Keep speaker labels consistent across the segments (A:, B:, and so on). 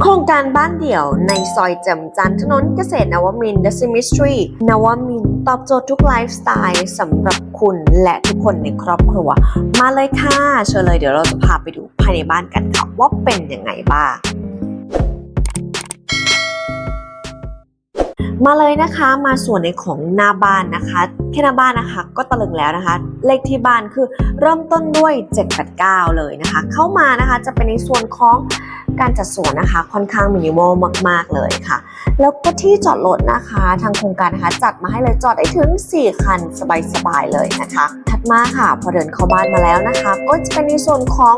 A: โครงการบ้านเดี่ยวในซอยแจ่มจันทร์ถนนเกษตรนวมินเดซิมิสทรีนวมินตอบโจทย์ทุกไลฟ์สไตล์สำหรับคุณและทุกคนในครอบครัว มาเลยค่ะ เชิญเลยเดี๋ยวเราจะพาไปดูภายในบ้านกันค่ะว่าเป็นยังไงบ้าง มาเลยนะคะมาส่วนในของหน้าบ้านนะคะ แค่หน้าบ้านนะคะก็ตะลึงแล้วนะคะ เลขที่บ้านคือเริ่มต้นด้วย 789 เลยนะคะ เข้ามานะคะจะเป็นในส่วนของการจัดสวนนะคะค่อนข้างมินิมอลมาก ๆ เลยค่ะ แล้วก็ที่จอดรถนะคะ ทางโครงการนะคะ จัดมาให้เลยจอดได้ถึง 4 คันสบาย ๆ เลยนะคะ ถัดมาค่ะ พอเดินเข้าบ้านมาแล้วนะคะ ก็จะเป็นในส่วนของ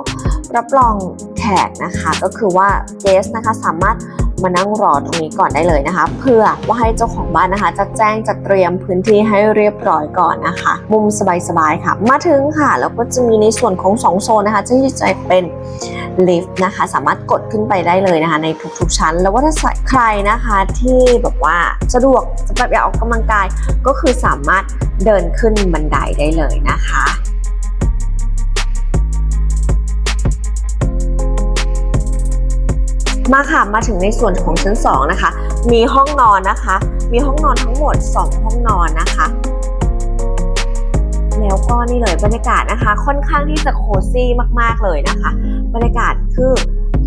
A: รับรองแขกนะคะ ก็คือว่าเกสนะคะสามารถ มานั่งรอตรงนี้ก่อนได้เลยนะคะ เพื่อว่าให้เจ้าของบ้านนะคะ จะแจ้งจัดเตรียมพื้นที่ให้เรียบร้อยก่อนนะคะ มุมสบายๆค่ะ มาถึงค่ะ แล้วก็จะมีในส่วนของ 2 โซนนะคะที่จะเป็นลิฟต์นะคะ สามารถกดขึ้นไปได้เลยนะคะ ในทุกๆชั้น แล้วว่าถ้าใครนะคะที่แบบว่าสะดวกจะแบบอยากออกกำลังกายก็คือสามารถเดินขึ้นบันไดได้เลยนะคะ มาค่ะมาถึงในส่วนของชั้น2นะคะ มีห้องนอนนะคะ มีห้องนอนทั้งหมด 2 ห้องนอนนะคะแล้วก็นี่เลยบรรยากาศนะคะ ค่อนข้างที่จะโคซี่มาก ๆเลยนะคะ บรรยากาศคือ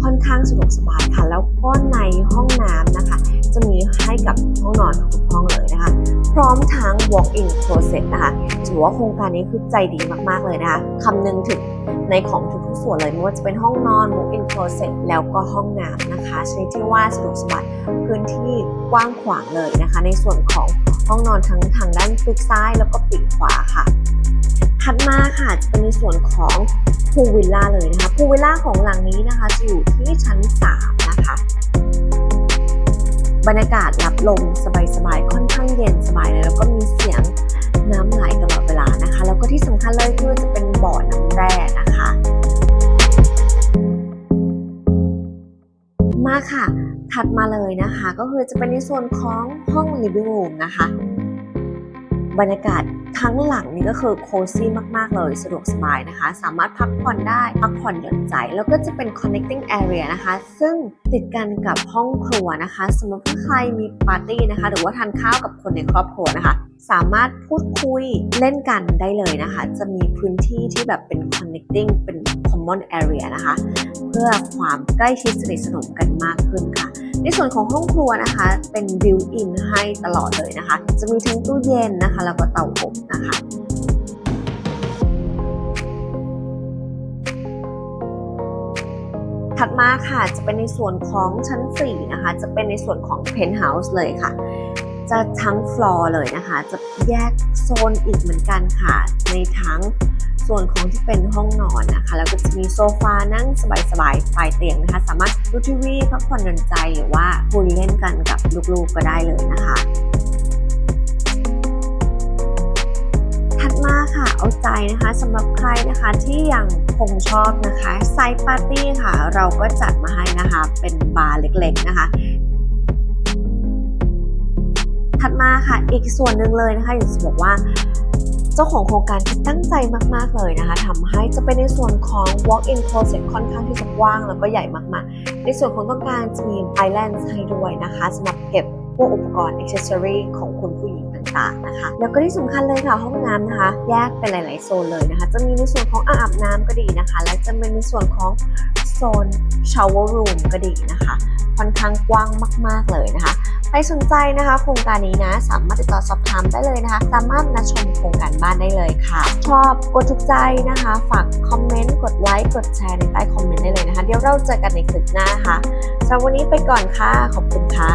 A: ค่อนข้างสะดวกสบายค่ะ แล้วก็ในห้องน้ำนะคะ จะมีให้กับห้องนอนทุกห้องเลยนะคะ พร้อมทั้ง walk-in closet นะคะถือว่าโครงการนี้คือใจดีมากๆเลยนะคะคำนึงถึง ในของทุกๆส่วนเลยไม่ว่าจะเป็นห้องนอน walk-in closet แล้วก็ห้องน้ำนะคะชนิดที่ว่าสะดวกสบายพื้นที่กว้างขวางเลยนะคะ ในส่วนของห้องนอนทั้งทางด้านปีกซ้ายแล้วก็ปีกขวาค่ะถัดมาค่ะจะเป็นในส่วนของพูวิลล่าเลยนะคะพูวิลล่าของหลังนี้นะคะจะอยู่ที่ชั้น 3 นะคะ บรรยากาศรับลมสบายๆค่อนข้างเย็นสบายเลยแล้วก็มีเสียงน้ำไหลตลอดเวลานะคะ แล้วก็ที่สำคัญเลยคือจะเป็นบ่อน้ำแร่ ถัดมาเลยนะคะ ก็คือจะเป็นในส่วนของห้อง living room นะคะ บรรยากาศทั้งหลังนี่ก็คือโคซี่มาก ๆ เลยสะดวกสบายนะคะ สามารถพักผ่อนได้ พักผ่อนหย่อนใจ แล้วก็จะเป็น connecting area นะคะ ซึ่งติดกันกับห้องครัวนะคะ สมมติถ้าใครมีปาร์ตี้นะคะ หรือว่าทานข้าวกับคนในครอบครัวนะคะ สามารถพูดคุยเล่นกันได้เลยนะคะ จะมีพื้นที่ที่แบบเป็น connecting เป็น common area นะคะ เพื่อความใกล้ชิดสนิทสนมกันมากขึ้นค่ะ ในส่วนของห้องครัวนะคะ เป็นบิวอินให้ตลอดเลยนะคะ จะมีทั้งตู้เย็นนะคะ แล้วก็เตาอบนะคะถัดมาค่ะจะเป็นในส่วนของชั้น 4 นะคะ จะเป็นในส่วนของเพนท์เฮาส์เลยค่ะ จะทั้งฟลอร์เลยนะคะ จะแยกโซนอีกเหมือนกันค่ะ ในทั้งส่วนของที่เป็นห้องนอนนะคะ แล้วก็จะมีโซฟานั่งสบายๆปลายเตียงนะคะ สามารถดูทีวีพักผ่อนหย่อนใจหรือว่าคุยเล่นกันกับลูกๆก็ได้เลยนะคะถัดมาค่ะเอาใจนะคะสำหรับใครนะคะที่ยังคงชอบนะคะไซส์ปาร์ตี้ค่ะ เราก็จัดมาให้นะคะ เป็นบาร์เล็กๆนะคะ ค่ะ อีกส่วนหนึ่งเลยนะคะอยากจะบอกว่าเจ้าของโครงการที่ตั้งใจมาก ๆ เลยนะคะทำให้จะเป็นในส่วนของ walk-in closet ค่อนข้างที่จะกว้างแล้วก็ใหญ่มากๆ ในส่วนของต้องการจะมี island ให้ด้วยนะคะสำหรับเก็บพวกอุปกรณ์ accessory ของคุณผู้หญิง ต่างๆนะคะ แล้วก็ที่สำคัญเลยค่ะห้องน้ำนะคะ แยกเป็นหลาย ๆ โซนเลยนะคะ จะมีในส่วนของอ่างอาบน้ำก็ดีนะคะ และจะมีในส่วนของโซน shower room ก็ดีนะคะ ค่อนข้างกว้างมาก ๆ เลยนะคะใครสนใจนะคะโครงการนี้นะสามารถติดต่อสอบถามได้เลยนะคะ สามารถมาชมโครงการบ้านได้เลยค่ะ ชอบกดถูกใจนะคะ ฝากคอมเมนต์กดไลค์กดแชร์ในใต้คอมเมนต์ได้เลยนะคะ เดี๋ยวเราเจอกันในคลิปหน้าค่ะสำหรับวันนี้ไปก่อนค่ะ ขอบคุณค่ะ